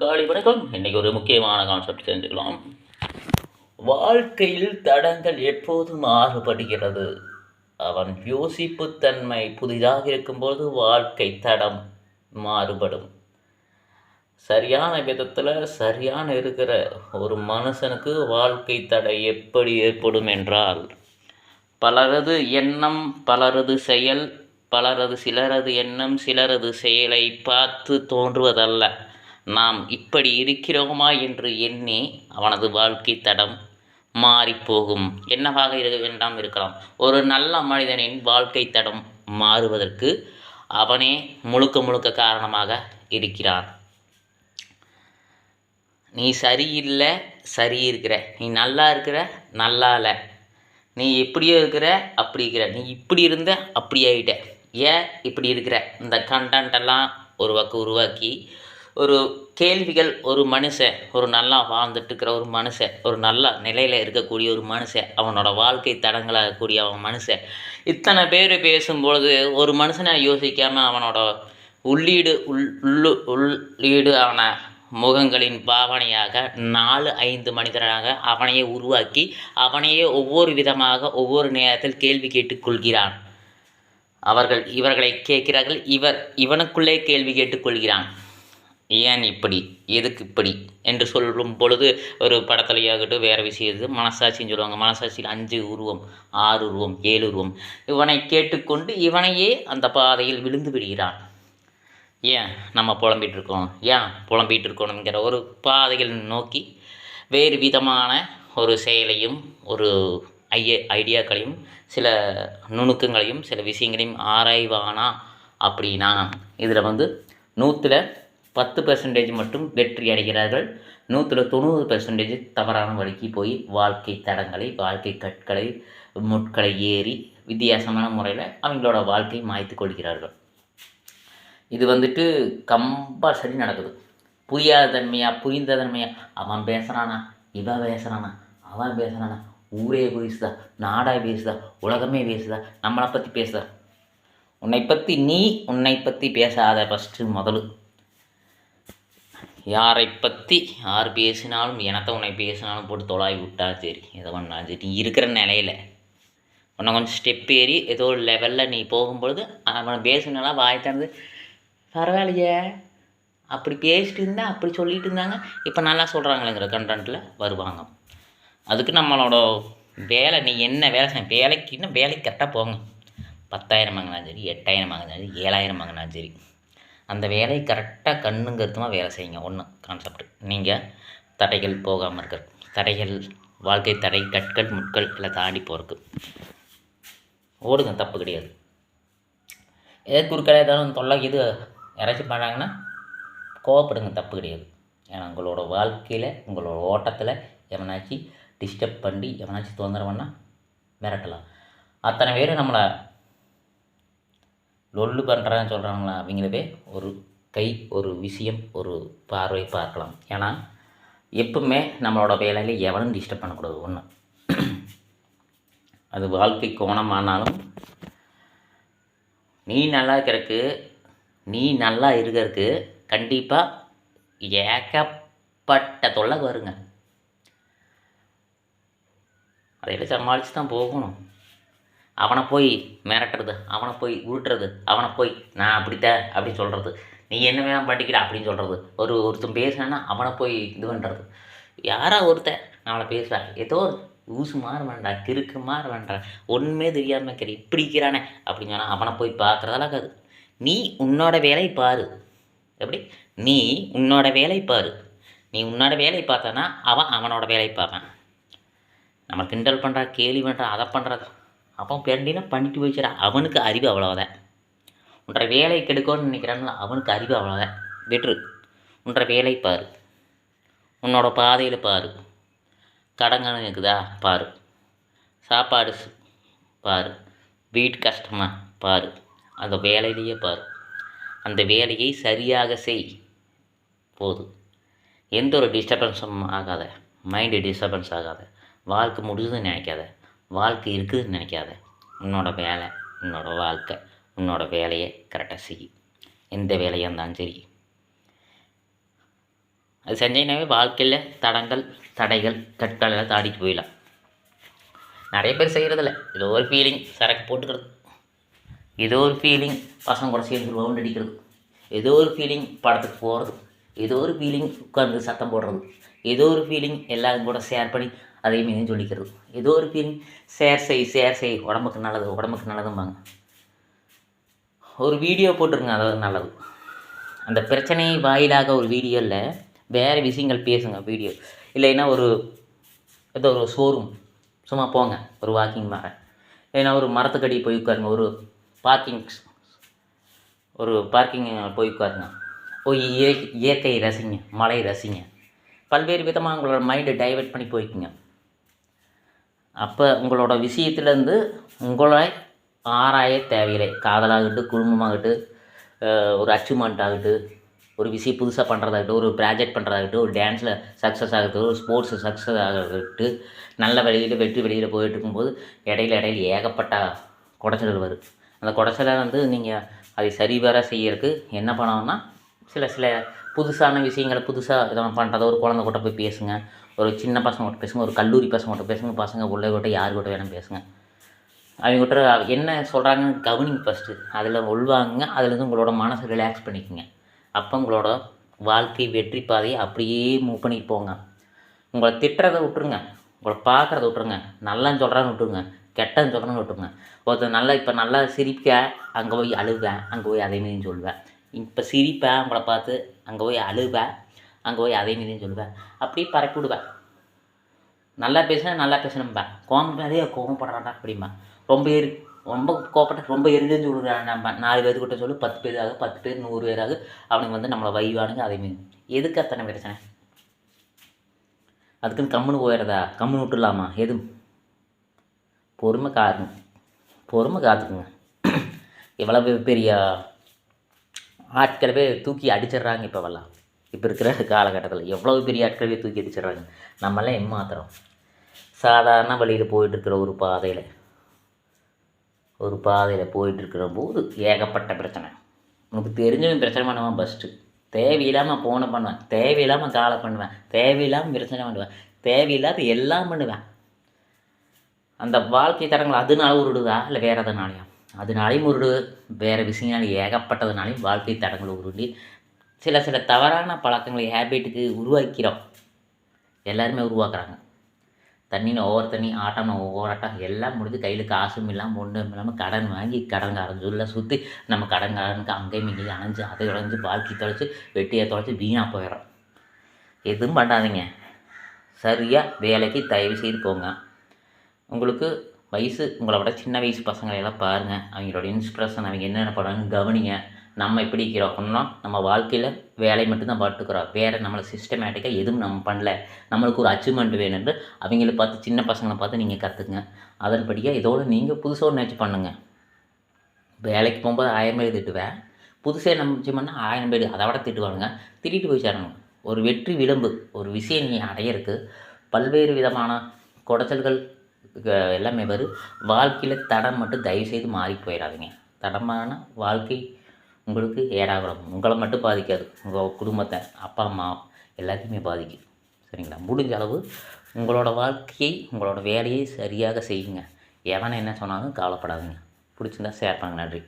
காலை வணக்கம் இன்னைக்கு ஒரு முக்கியமான கான்செப்ட் தெரிஞ்சுக்கலாம். வாழ்க்கையில் தடங்கள் எப்போது மாறுபடுகிறது. அவன் யோசிப்புத்தன்மை புதிதாக இருக்கும்போது வாழ்க்கை தடம் மாறுபடும். சரியான விதத்தில் சரியான இருக்கிற ஒரு மனுஷனுக்கு வாழ்க்கை தடை எப்படி ஏற்படும் என்றால் பலரது எண்ணம் பலரது செயல் பலரது சிலரது எண்ணம் சிலரது செயலை பார்த்து தோன்றுவதல்ல. நாம் இப்படி இருக்கிறோமா என்று எண்ணி அவனது வாழ்க்கை தடம் மாறிப்போகும். என்னவாக இருக்க வேண்டாம் இருக்கலாம். ஒரு நல்ல மனிதனின் வாழ்க்கை தடம் மாறுவதற்கு அவனே முழுக்க முழுக்க காரணமாக இருக்கிறான். நீ சரியில்லை சரி இருக்கிற. நீ நல்லா இருக்கிற நல்லா இல்லை. நீ எப்படியோ இருக்கிற அப்படி இருக்கிற. நீ இப்படி இருந்த அப்படி ஆகிட்ட ஏன் இப்படி இருக்கிற? இந்த கண்டென்ட்டெல்லாம் ஒரு உருவாக்கி ஒரு கேள்விகள் ஒரு மனுஷன் ஒரு நல்லா வாழ்ந்துட்டுருக்கிற ஒரு மனுஷன் ஒரு நல்ல நிலையில் இருக்கக்கூடிய ஒரு மனுஷன் அவனோட வாழ்க்கை தடங்களாகக்கூடிய அவன் மனுஷன். இத்தனை பேர் பேசும்பொழுது ஒரு மனுஷனை யோசிக்காமல் அவனோட உள்ளீடு உள் உள்ளு உள்ளீடு அவனை முகங்களின் பாவனையாக நாலு ஐந்து மனிதராக அவனையே உருவாக்கி அவனையே ஒவ்வொரு விதமாக ஒவ்வொரு நேரத்தில் கேள்வி கேட்டுக்கொள்கிறான் அவர்கள் இவர்களை கேட்கிறார்கள் இவர் இவனுக்குள்ளே கேள்வி கேட்டுக்கொள்கிறான் ஏன் இப்படி? எதுக்கு இப்படி? என்று சொல்லும் பொழுது ஒரு படத்துலையாகட்டும் வேறு விஷயத்து மனசாட்சின்னு சொல்லுவாங்க. மனசாட்சியில் அஞ்சு உருவம் ஆறு உருவம் ஏழு உருவம். இவனை கேட்டுக்கொண்டு இவனையே அந்த பாதையில் விழுந்து விடுகிறான். ஏன் நம்ம புலம்பிகிட்டு இருக்கோம்? ஏன் புலம்பிட்டு இருக்கணுங்கிற ஒரு பாதையில் நோக்கி வேறு விதமான ஒரு செயலையும் ஒரு ஐய ஐடியாக்களையும் சில நுணுக்கங்களையும் சில விஷயங்களையும் ஆராய்வானா அப்படின்னா இதில் வந்து நூற்றில் பத்து பெர்சன்டேஜ் மட்டும் வெற்றி அடைகிறார்கள். நூற்றில் தொண்ணூறு பெர்சன்டேஜ் தவறான வழிக்கு போய் வாழ்க்கை தடங்களை வாழ்க்கை கற்களை முட்களை ஏறி வித்தியாசமான முறையில் அவங்களோட வாழ்க்கை மாய்த்து கொள்கிறார்கள். இது வந்துட்டு கம்பல்சரி நடக்குது. புரியாத தன்மையா புரிந்த தன்மையா அவன் பேசுகிறானா இவன் பேசுகிறானா அவன் பேசுகிறானா ஊரே பேசுதா நாடா பேசுதா உலகமே பேசுதா நம்மளை பற்றி பேசுதா? உன்னை பற்றி நீ உன்னை பற்றி பேசாத ஃபஸ்ட்டு முதல்ல யாரை பற்றி யார் பேசினாலும் எனத்தை உன்னை பேசினாலும் போட்டு தொலாவி விட்டா சரி. எதை பண்ணாலும் சரி நீ இருக்கிற நிலையில். உன்னை கொஞ்சம் ஸ்டெப் ஏறி ஏதோ ஒரு லெவலில் நீ போகும்பொழுது அவனை பேசினாலாம் வாய் திறந்து பரவாயில்லையே. அப்படி பேசிட்டு இருந்தால் அப்படி சொல்லிட்டு இருந்தாங்க. இப்போ நல்லா சொல்கிறாங்களேங்கிற கண்டென்ட்டில் வருவாங்க. அதுக்கு நம்மளோட வேலை நீ என்ன வேலை செய்ய வேலைக்கு இன்னும் வேலைக்கு கரெக்டாக போங்க. பத்தாயிரம் வாங்கினாலும் சரி எட்டாயிரம் வாங்கினாலும் சரி ஏழாயிரம் வாங்கினாலும் சரி. அந்த வேலையை கரெக்டாக கண்ணும் கருத்துமாக வேலை செய்யுங்க. ஒன்று கான்செப்ட் நீங்கள் தடைகள் போகாமல் இருக்கிற தடைகள் வாழ்க்கை தடை கற்கள் முட்கள் எல்லாம் தாண்டி போகிறதுக்கு ஓடுங்க தப்பு கிடையாது. ஏதோ குறுக்கடை ஏதாவது தொல்லை இது யாராச்சும் பண்ணாங்கன்னா கோவப்படுங்க தப்பு கிடையாது. ஏன்னா உங்களோட வாழ்க்கையில் உங்களோட ஓட்டத்தில் எவனாச்சும் டிஸ்டர்ப் பண்ணி எவனாச்சும் தொந்தரவு பண்ணால் மிரட்டலாம். அத்தனை பேர் நம்மளை லொல்லு பண்ணுறான்னு சொல்கிறாங்களா அவங்களவே ஒரு கை ஒரு விஷயம் ஒரு பார்வை பார்க்கலாம். ஏன்னா எப்பவுமே நம்மளோட வேலையில் எவனும் டிஸ்டர்ப் பண்ணக்கூடாது. ஒன்று அது வாழ்க்கை கோணமானாலும் நீ நல்லா இருக்கிறக்கு நீ நல்லா இருக்கிறதுக்கு கண்டிப்பாக ஏகப்பட்ட தொல்லை வருங்க. அதையெல்லாம் சமாளித்து தான் போகணும். அவனை போய் மிரட்டுறது அவனை போய் உருட்டுறது அவனை போய் நான் அப்படித்தான் அப்படி சொல்கிறது நீ என்ன வேணால் பண்ணிக்கிற அப்படின்னு சொல்கிறது ஒரு ஒருத்தன் பேசுனேன்னா அவனை போய் இது பண்ணுறது யாரா ஒருத்தன் அவனை பேசுவேன் ஏதோ ஒரு ஊசு மாறு வேண்டாம் கிறுக்கு மாறு வேண்டாம் ஒன்றுமே தெரியாமல் இருக்கிற இப்படி இருக்கிறானே அப்படின்னு சொன்னால் அவனை போய் பார்க்குறதெல்லாம் இருக்காது. நீ உன்னோட வேலையை பாரு. எப்படி? நீ உன்னோட வேலையை பாரு. நீ உன்னோட வேலையை பார்த்தனா அவன் அவனோட வேலையை பார்ப்பான். நம்ம கிண்டல் பண்ணுறா கேலி பண்ணுறா அதை பண்ணுறது அவன் பெண்டினா பண்ணிட்டு போயிடுச்சுடா. அவனுக்கு அறிவு அவ்வளோதான் உன்ற வேலை கெடுக்கணும்னு நினைக்கிறான்ல அவனுக்கு அறிவு அவ்வளோதான் விட்டுரு. உன்ற வேலை பாரு. உன்னோட பாதையில் பாரு. கடங்கணும் இருக்குதா? பாரு. சாப்பாடு பாரு. வீட்டு கஷ்டமாக பாரு. அந்த வேலையிலேயே பாரு. அந்த வேலையை சரியாக செய். போதும் எந்த ஒரு டிஸ்டர்பன்ஸும் ஆகாத. மைண்டு டிஸ்டர்பன்ஸ் ஆகாத. வாழ்க்கை முடிஞ்சதுன்னு நினைக்காத. வாழ்க்கை இருக்குதுன்னு நினைக்காத. உன்னோட வேலை உன்னோட வாழ்க்கை உன்னோட வேலையை கரெக்டாக செய். எந்த வேலையாக இருந்தாலும் சரி. அது செஞ்சீங்கன்னாவே வாழ்க்கையில் தடங்கள் தடைகள் கற்கள் எல்லாம் தாடிட்டு போயிடலாம். நிறைய பேர் செய்கிறதில்ல ஏதோ ஒரு ஃபீலிங் சரக்கு போட்டுக்கிறது. ஏதோ ஒரு ஃபீலிங் பசங்க கூட சேர்ந்து ரவுண்ட் அடிக்கிறது. ஏதோ ஒரு ஃபீலிங் படத்துக்கு போகிறது ஏதோ ஒரு ஃபீலிங் உட்காந்து சத்தம் போடுறது. ஏதோ ஒரு ஃபீலிங் எல்லாரும் கூட ஷேர் பண்ணி அதையும் இதையும் சொல்லிக்கிறது. ஏதோ ஒரு ஃபீலிங் சேர் செய் சேர் செய் உடம்புக்கு நல்லது உடம்புக்கு நல்லதும்பாங்க. ஒரு வீடியோ போட்டுருங்க அதாவது நல்லது. அந்த பிரச்சனை வாயிலாக ஒரு வீடியோவில் வேறு விஷயங்கள் பேசுங்க வீடியோ இல்லைன்னா ஒரு ஏதோ ஒரு ஷோரூம் சும்மா போங்க ஒரு வாக்கிங் மாதிரி இல்லைன்னா ஒரு மரத்துக்கடி போய் உட்காருங்க ஒரு பார்க்கிங் ஒரு பார்க்கிங் போய் உட்காருங்க. போய் இயற்கை ரசிங்க மலை ரசிங்க. பல்வேறு விதமாக உங்களோட மைண்டை டைவர்ட் பண்ணி போய்க்குங்க. அப்போ உங்களோட விஷயத்துலேருந்து உங்களை ஆராய தேவையில்லை. காதலாகட்டும் குடும்பமாகட்டு ஒரு அச்சீவ்மெண்ட் ஆகட்டு ஒரு விஷயம் புதுசாக பண்ணுறதாகட்டும் ஒரு ப்ராஜெக்ட் பண்ணுறதாகட்டும் ஒரு டான்ஸில் சக்ஸஸ் ஆகட்டும் ஒரு ஸ்போர்ட்ஸ் சக்ஸஸ் ஆகிட்டு நல்ல வெளியில் வெற்றி வெளியில் போயிட்டு இருக்கும்போது இடையில இடையில ஏகப்பட்ட குடைச்சல்கள் வரும் அந்த குடைச்சலை வந்து நீங்கள் அதை சரிவர செய்யறதுக்கு என்ன பண்ணணும்னா சில சில புதுசான விஷயங்களை புதுசாக இதெல்லாம் பண்ணுறத ஒரு குழந்தை கூட போய் பேசுங்க. ஒரு சின்ன பசங்கள்கிட்ட பேசுங்க ஒரு கல்லூரி பசங்கள்கிட்ட பேசுங்க பசங்க பிள்ளைகிட்ட யாருக்கிட்ட யார் வேணும் பேசுங்க. அவங்ககிட்ட என்ன சொல்கிறாங்கன்னு கவனிங்க ஃபஸ்ட்டு அதில் உள்வாங்க அதுலேருந்து உங்களோட மனசை ரிலாக்ஸ் பண்ணிக்கோங்க. அப்போ உங்களோட வாழ்க்கை வெற்றி பாதையை அப்படியே மூவ் பண்ணிட்டு போங்க. உங்களை திட்டுறதை விட்டுருங்க. உங்களை பார்க்குறத விட்டுருங்க. நல்லா சொல்கிறான்னு விட்டுருங்க. கெட்டன்னு சொல்கிறான்னு விட்டுருங்க. ஒருத்தர் நல்லா இப்போ நல்லா சிரிக்க அங்கே போய் அழுவேன் அங்கே போய் அதே மாரி சொல்லுவேன் இப்போ சிரிப்பேன் உங்களை பார்த்து அங்கே போய் அழுவேன் அங்கே போய் அதே மாரி சொல்லுவேன். அப்படியே பரப்பி விடுவேன். நல்லா பேசுனா நல்லா பேசணும்பேன் கோவம் அதே கோவப்படுறான்டா அப்படிம்பா. ரொம்ப எரி ரொம்ப கோவப்பட்ட ரொம்ப எரிஞ்சு சொல்லுறான் நம்ம நாலு பேர் சொல்லு பத்து பேர் ஆகும் பத்து பேர் நூறு பேர் ஆகும் அவனுங்க வந்து நம்மளை வைவானுங்க அதே மாரி எதுக்கு அத்தனை பிரச்சனை? அதுக்குன்னு கம்முன்னு போயிடுறதா? கம்முன்னு விட்டுலாமா எதுவும் பொறுமை காரணம். பொறுமை காத்துக்குங்க. எவ்வளோ பெரிய ஆட்களவே தூக்கி அடிச்சிடுறாங்க இப்போவெல்லாம். இப்போ இருக்கிற காலகட்டத்தில் எவ்வளோ பெரிய ஆட்களவே தூக்கி அடிச்சிடுறாங்க? நம்மளாம் எம்மாத்திரம் சாதாரண வழியில் போயிட்டுருக்கிற ஒரு பாதையில் ஒரு பாதையில் போயிட்டுருக்கிற போது ஏகப்பட்ட பிரச்சனை. உனக்கு தெரிஞ்சவன் பிரச்சனை பண்ணுவான் ஃபஸ்ட்டு தேவையில்லாமல் ஃபோனை பண்ணுவேன். தேவையில்லாமல் காலை பண்ணுவேன். தேவையில்லாமல் பிரச்சனை பண்ணுவேன். தேவையில்லாத எல்லாம் பண்ணுவேன். அந்த வாழ்க்கை தரங்கள் அதனால உருடுதா? இல்லை வேறு எதனாலையா? அதனாலையும் உருடு. வேறு விஷயங்கள் ஏகப்பட்டதுனாலையும் வாழ்க்கை தடங்கள் உருண்டி சில சில தவறான பழக்கங்களை ஹேபிட்டுக்கு உருவாக்கிறோம். எல்லாருமே உருவாக்குறாங்க. தண்ணின்னு ஒவ்வொரு தண்ணி ஆட்டம் ஒவ்வொரு ஆட்டம் எல்லாம் முடிஞ்சு கையில் காசும் இல்லாமல் ஒன்றும் இல்லாமல் கடன் வாங்கி கடன்காரன் சொல்ல சுற்றி நம்ம கடன்காரனுக்கு அங்கேயும் இங்கேயும் அணைஞ்சு அதை உழைஞ்சு வாழ்க்கை தொலைச்சி வெட்டியை தொலைச்சி வீணாக போயிடும் எதுவும் பண்ணாதீங்க. சரியாக வேலைக்கு தயவு செய்து போங்க. உங்களுக்கு வயசு உங்களை விட சின்ன வயசு பசங்களை எல்லாம் பாருங்கள் அவங்களோட இன்ஸ்பிரேஷன் அவங்க என்னென்ன பண்ணுறாங்கன்னு கவனிங்க. நம்ம எப்படி இருக்கிறோம்னா நம்ம வாழ்க்கையில் வேலை மட்டும்தான் பார்த்துக்கிறோம். வேறு நம்மளை சிஸ்டமேட்டிக்காக எதுவும் நம்ம பண்ணல. நம்மளுக்கு ஒரு அச்சீவ்மெண்ட் வேணும்னு அவங்கள பார்த்து சின்ன பசங்களை பார்த்து நீங்கள் கற்றுக்குங்க அதன்படியாக இதோடு நீங்கள் புதுசாக ஒன்று பண்ணுங்கள் வேலைக்கு போகும்போது ஆயிரம் பேர் திட்டுவேன். புதுசாக நம்ம பண்ணால் ஆயிரம் பேர் அதை விட திட்டுவானுங்க. திட்டிட்டு போய் சேரணும். ஒரு வெற்றி விளம்பு ஒரு விஷயம் நீ அடையிறதுக்கு பல்வேறு விதமான குடைச்சல்கள் எல்லாமே வரும். வாழ்க்கையில் தடம் மட்டும் தயவுசெய்து மாறி போயிடாதீங்க. தடமான வாழ்க்கை உங்களுக்கு ஏடாகலாம் உங்களை மட்டும் பாதிக்காது. உங்கள் குடும்பத்தை அப்பா அம்மா எல்லாத்தையுமே பாதிக்கும். சரிங்களா? முடிஞ்ச அளவு உங்களோட வாழ்க்கையை உங்களோட வேலையை சரியாக செய்யுங்க எவனை என்ன சொன்னாலும் கவலைப்படாதீங்க. பிடிச்சிருந்தா ஷேர் பண்ணுங்க. நன்றி.